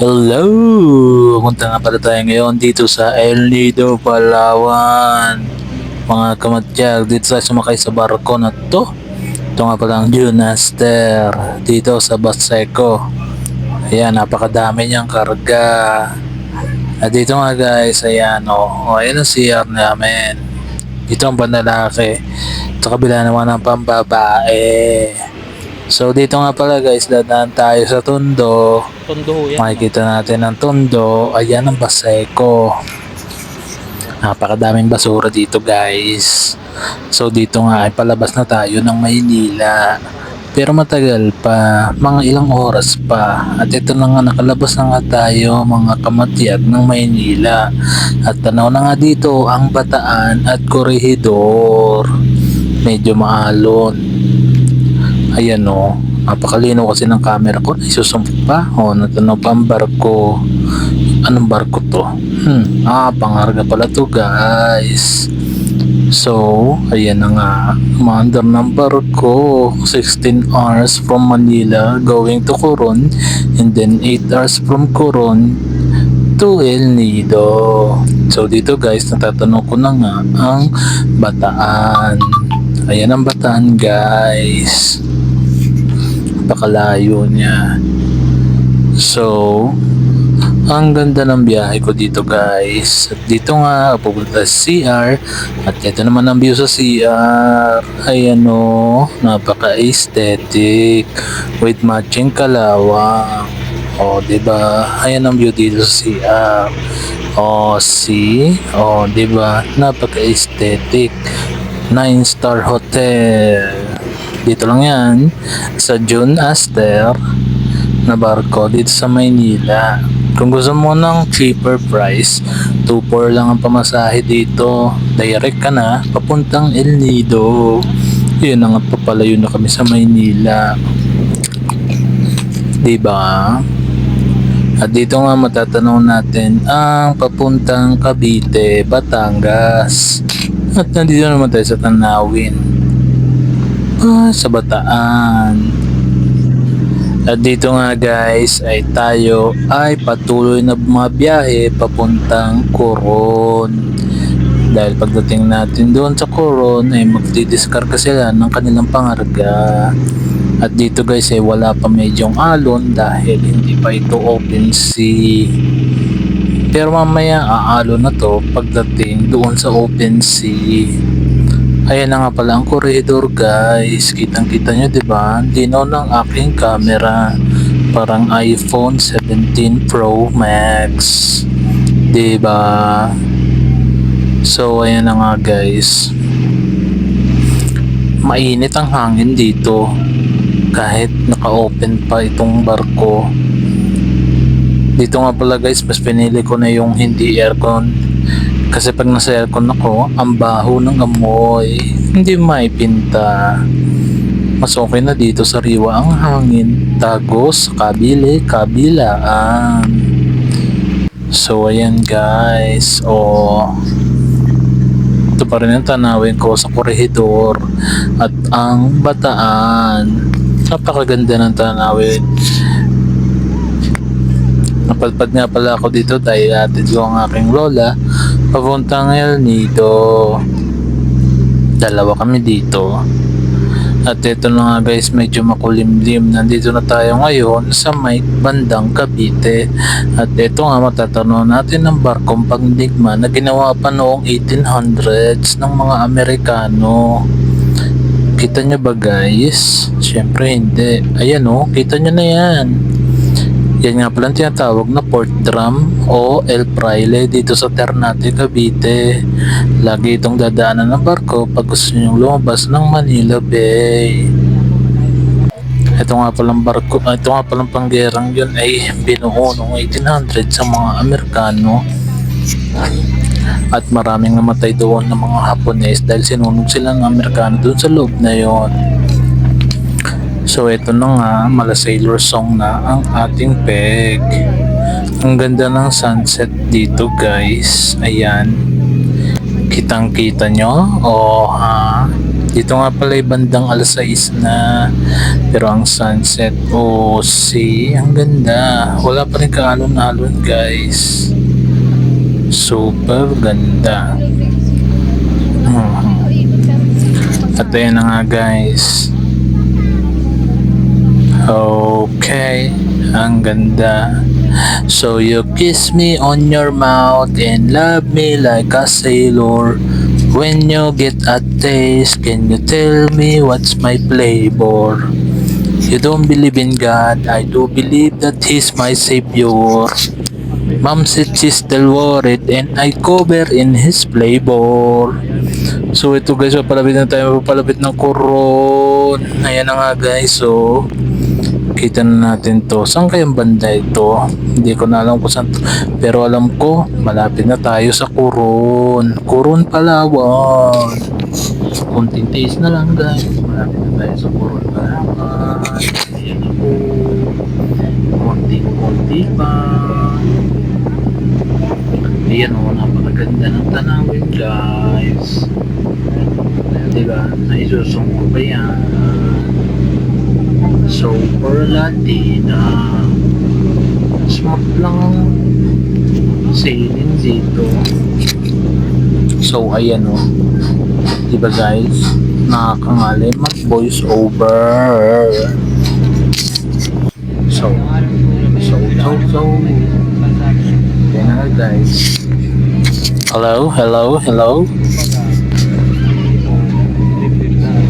Hello! Punta nga pala tayo ngayon dito sa El Nido, Palawan. Mga kamatyag, dito tayo sumakay sa barko na to. Ito nga pala ang Junaster dito sa Baseco. Ayan, napakadami niyang karga. At dito nga guys, ayan o. Oh, ayan ang CR namin. Dito ang panlalaki. Sa kabila naman ang pambabae. So dito nga pala guys, dadaan tayo sa Tondo. Tondo yan. Makikita natin ang Tondo. Ayan ang Baseco. Napakadaming basura dito guys. So dito nga ay palabas na tayo ng Maynila. Pero matagal pa, mga ilang oras pa. At ito na nga nakalabas na nga tayo mga kamatiyag ng Maynila. At tanaw na nga dito ang Bataan at Corregidor. Medyo maalon. Ayan o. Napakalino kasi ng camera ko. Ay, susumpo pa. O, natanaw pa ang barko. Anong barko to? Hmm. Ah, pangarga pala to guys. So, ayan na nga. Commander ng barko. 16 hours from Manila going to Coron. And then 8 hours from Coron to El Nido. So, dito guys, natatanong ko na nga ang Bataan. Ayan ang Bataan guys napakalayo niya. So, ang ganda ng biyahe ko dito guys. At dito nga, pupunta sa CR. At ito naman ang view sa CR. Ayan o, napaka-aesthetic. With matching kalawang. O, oh, diba? Ayan ang view dito sa CR. O, see? O, diba? Napaka-aesthetic. Nine star hotel. Dito lang yan. Sa June Aster na barko dito sa Maynila. Kung gusto mo ng cheaper price, 2.4 lang ang pamasahe dito. Direct ka na, papuntang El Nido. Yun na nga papalayo na kami sa Maynila. Diba? At dito nga matatanong natin ang papuntang Cavite, Batangas. At nandito naman tayo sa Tanawin. Ah, sa Bataan. At dito nga guys ay tayo ay patuloy na bumabiyahe papuntang Coron. Dahil pagdating natin doon sa Coron ay magdidiskarga sila ng kanilang pangarga. At dito guys ay wala pa medyong alon dahil hindi pa ito open sea. Pero mamaya aalo na to pagdating doon sa open sea. Ayan na nga pala ang corridor guys. Kitang kita nyo diba? Linaw ng aking camera. Parang iPhone 17 Pro Max. Diba? So ayan na nga guys. Mainit ang hangin dito. Kahit naka-open pa itong barko. Dito nga pala guys, mas pinili ko na yung hindi aircon kasi pag nasa aircon ako, ang baho ng amoy. Hindi maipinta. Mas okay na dito sa riwa ang hangin. Tagos, kabile, kabilaan. So, ayan guys. O, ito pa rin ang tanawin ko sa korehidor at ang bataan. Napakaganda ng tanawin. Napalpad nga pala ako dito dahil atid ko ang aking lola papuntang El Nido. Dalawa kami dito. At ito na nga guys, medyo makulimlim. Nandito na tayo ngayon sa may bandang Cavite. At ito nga matatanong natin ng barkong pangdigma na ginawa pa noong 1800s ng mga Amerikano. Kita nyo ba guys? Siyempre hindi. Ayan o, oh, kita nyo na yan. Yan nga pala tinatawag na port drum o El Fraile dito sa Ternate, Cavite. Lagi itong dadaanan ng barko pag gusto nyo lumabas ng Manila Bay. Ito nga palang barko, ah, ito nga palang panggerang yun ay binuo noong 1800 sa mga Amerikano. At maraming namatay doon ng mga Hapones dahil sinunog sila ng Amerikano doon sa loob na yon. So ito na nga, mala sailor song na ang ating peg. Ang ganda ng sunset dito guys. Ayan. Kitang kita nyo? O ha? Dito nga pala bandang alas 6 na. Pero ang sunset, oh, see, ang ganda. Wala pa rin kaalon-alon, guys. Super ganda. Mhm. At ayan na nga, guys. Okay, ang ganda. So you kiss me on your mouth and love me like a sailor. When you get a taste, can you tell me what's my flavor? You don't believe in God, I do believe that He's my Savior. Mom said she's still worried and I cover in His flavor. So ito guys, papalapit na tayo, papalapit ng koron. Ayan na nga guys, so kita na natin to. Saan kayang banda ito? Hindi ko na alam kung saan to. Pero alam ko, malapit na tayo sa Coron. Coron, Palawan. Kunting taste na lang guys. Malapit na tayo sa Coron, Palawan. Ayan na po. Kunting-kunti pa. Ayan o, napakaganda ng tanawin guys. Diba? Naisusong ko ba yan? Super Latina. Smooth lang ang sailing dito. So, ayan o. Diba guys? Nakakangalim mag voice over. So, so, so, so. Ayan na guys. Hello, hello, hello.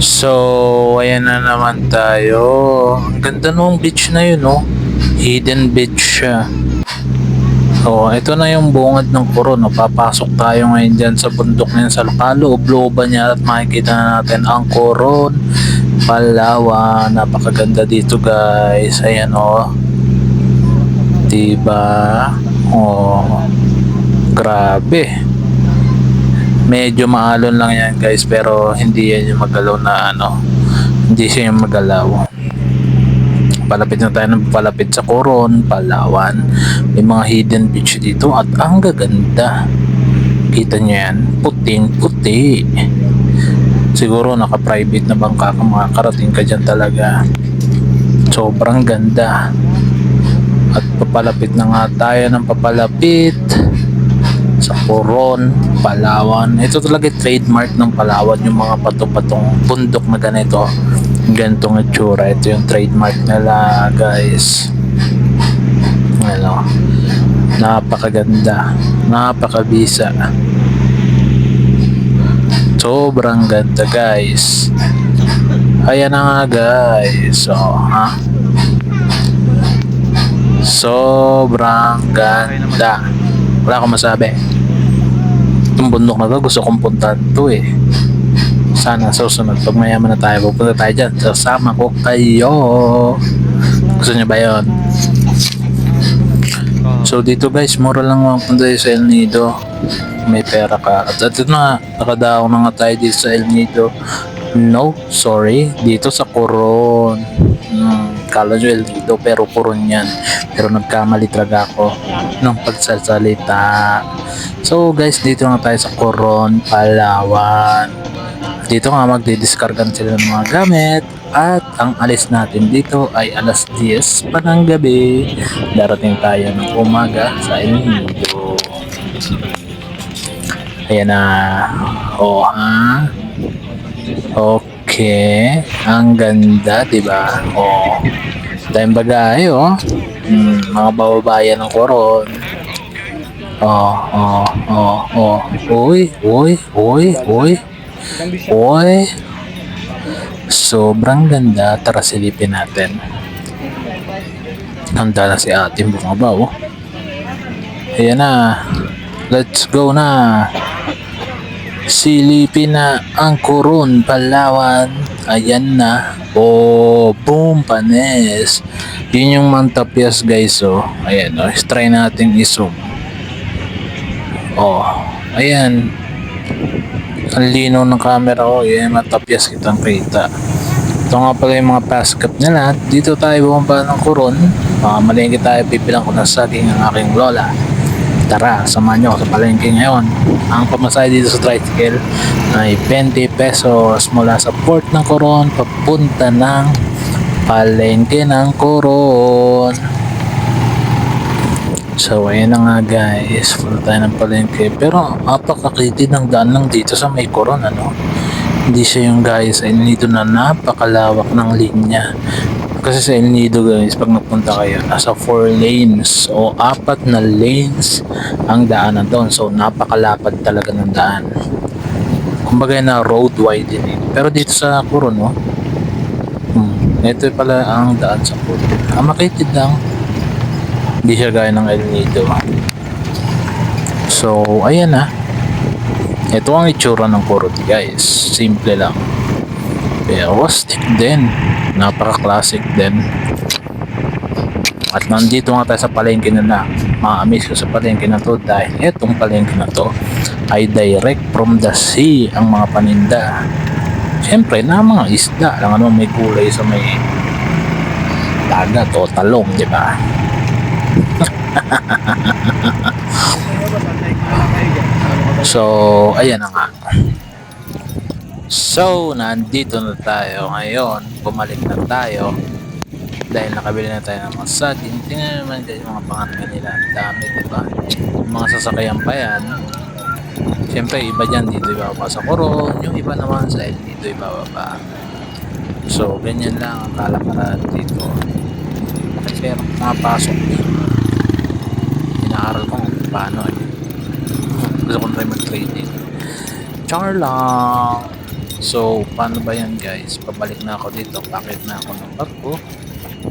So, ayan na naman tayo. Ang ganda nung beach na yun, no? Hidden beach siya. So, ito na yung bungad ng Coron. No? Papasok tayo ngayon dyan sa bundok na yun sa kaloob looban niya at makikita na natin ang Coron. Palawan. Napakaganda dito, guys. Ayan, oh. Diba? Oh. Grabe medyo maalon lang yan guys pero hindi yan yung magalaw na ano hindi siya yung magalaw. Palapit na tayo ng palapit sa Coron, Palawan. May mga hidden beach dito at ang gaganda. Kita nyo yan puting puti. Siguro naka private na bangka ka makakarating ka dyan talaga. Sobrang ganda. At papalapit na nga tayo ng papalapit Coron, Palawan. Ito talaga trademark ng Palawan, yung mga pato-patong bundok na ganito. Ganitong itsura. Ito yung trademark nila, guys. Ano, napakaganda. Napakabisa. Sobrang ganda, guys. Ayan na nga, guys. So, ha? Sobrang ganda. Wala akong masabi. Itong bundok na to, gusto kong puntahan to eh. Sana sa susunod, pag mayaman na tayo, pupunta tayo dyan. Sasama ko kayo. Gusto niyo ba yun? So dito guys, mura lang ang punta tayo sa El Nido. May pera ka. At ito na, nakadaong na nga tayo dito sa El Nido. No, sorry. Dito sa Coron. Kala nyo pero Coron yan. Pero nagkamali talaga ako ng pagsasalita. So guys, dito nga tayo sa Coron, Palawan. Dito nga magdidiskargan sila ng mga gamit at ang alis natin dito ay alas 10 pa ng gabi. Darating tayo ng umaga sa El Nido. Ayan na. O ha? Okay. Ang ganda, di ba? O. Tayong bagay, oh. Hmm, mga bababayan ng koron. Oh, oh, oh, oh. Uy, uy, uy, uy. Uy. Sobrang ganda. Tara silipin natin. Handa na si ate bumaba, oh. Ayan na. Let's go na. Silipin na ang Coron, Palawan. Ayan na. Oh, boom, panes. Yun yung mantapias guys, oh. Ayan, oh. Try natin i-zoom. Oh, ayan. Ang linaw ng camera ko. Yan, mantapias kitang kita. Ito nga pala yung mga paskap nila. Dito tayo bumaba ng Coron. Uh, malingki tayo, pipilang ko na saging ang aking lola. Tara, samahan nyo sa palengke ngayon. Ang pamasahe dito sa tricycle ay 20 pesos mula sa port ng Coron papunta ng palengke ng Coron. So, ayun na nga guys. Punta tayo ng palengke. Pero, apakakitid ng daan lang dito sa may Coron, ano? Hindi siya yung guys, ay nito na napakalawak ng linya. Kasi sa El Nido guys, pag napunta kayo, nasa 4 lanes o apat na lanes ang daanan doon. So, napakalapad talaga ng daan. Kumbaga na road widening. Pero dito sa Coron, no? Hmm, ito pala ang daan sa Coron. Ah, makitid lang. Hindi siya gaya ng El Nido. So, ayan na. Ito ang itsura ng Coron guys. Simple lang. Pero stick din. Napaka-classic din. At nandito nga tayo sa palengke na na. Ma-amaze ko sa palengke na to dahil itong palengke na to ay direct from the sea ang mga paninda. Siyempre, na mga isda. Alam naman may kulay sa may dagat o talong, di ba? So, ayan na nga. So, nandito na tayo ngayon. Bumalik na tayo. Dahil nakabili na tayo ng mga saging. Tingnan naman guys yung mga pangalan nila. Ang dami, di ba? Yung mga sasakyan pa yan. Siyempre, iba dyan dito ibababa sa Coron. Yung iba naman sa dito ibababa. So, ganyan lang ang kalakaran dito. Pero mga pasok inaaral ko kung paano eh. Gusto ko na rin. Char lang. So, paano ba yan guys? Pabalik na ako dito. Bakit na ako ng barko?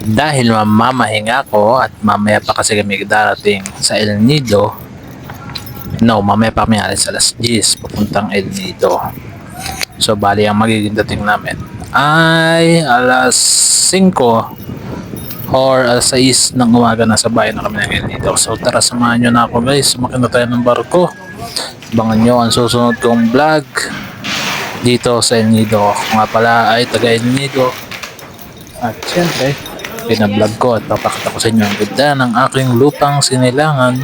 Dahil mamamahinga ako at mamaya pa kasi kami darating sa El Nido. No, mamaya pa kami alis sa alas 10 papuntang El Nido. So, bali ang magiging dating namin ay alas 5 or alas 6 ng umaga na sa bayan na kami ng El Nido. So tara samahan nyo na ako guys. Sumakit na tayo ng barko. Abangan nyo ang susunod kong vlog dito sa El Nido. Ako nga pala ay taga El Nido. At syempre, pinablog ko at papakita ko sa inyo ang ganda ng aking lupang sinilangan.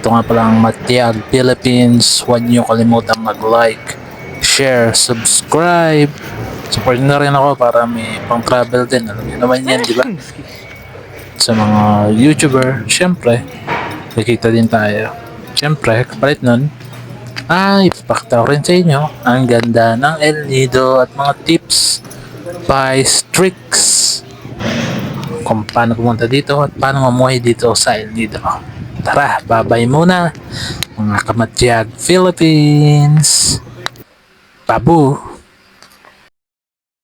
Ito nga pala ang Matiag Philippines. Huwag nyo kalimutan mag-like, share, subscribe. Support na rin ako para may pang travel din. Alam niyo naman yan, di ba? Sa mga YouTuber, syempre, kikita din tayo. Syempre, kapalit nun, ay ipapakita ko rin sa inyo ang ganda ng El Nido at mga tips by Strix kung paano pumunta dito at paano mamuhay dito sa El Nido. Tara, babay muna mga kamatyag Philippines. Babu!